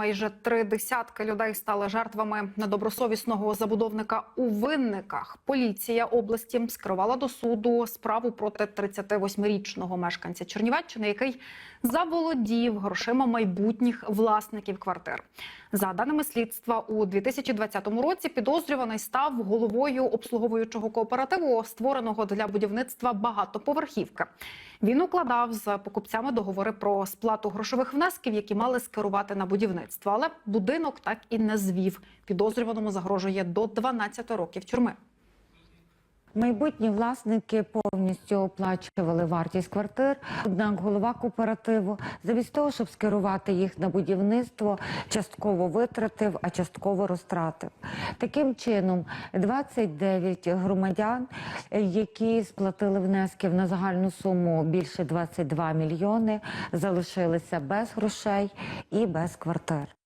Майже три десятки людей стали жертвами недобросовісного забудовника у винниках. Поліція області скерувала до суду справу проти 38-річного мешканця Чернівеччини, який заволодів грошима майбутніх власників квартир. За даними слідства, у 2020 році підозрюваний став головою обслуговуючого кооперативу, створеного для будівництва багатоповерхівки. Він укладав з покупцями договори про сплату грошових внесків, які мали скерувати на будівництво. Але будинок так і не звів. Підозрюваному загрожує до 12 років тюрми. Майбутні власники повністю оплачували вартість квартир. Однак голова кооперативу, замість того, щоб скерувати їх на будівництво, частково витратив, а частково розтратив. Таким чином, 29 громадян, які сплатили внесків на загальну суму більше 22 мільйони, залишилися без грошей і без квартир.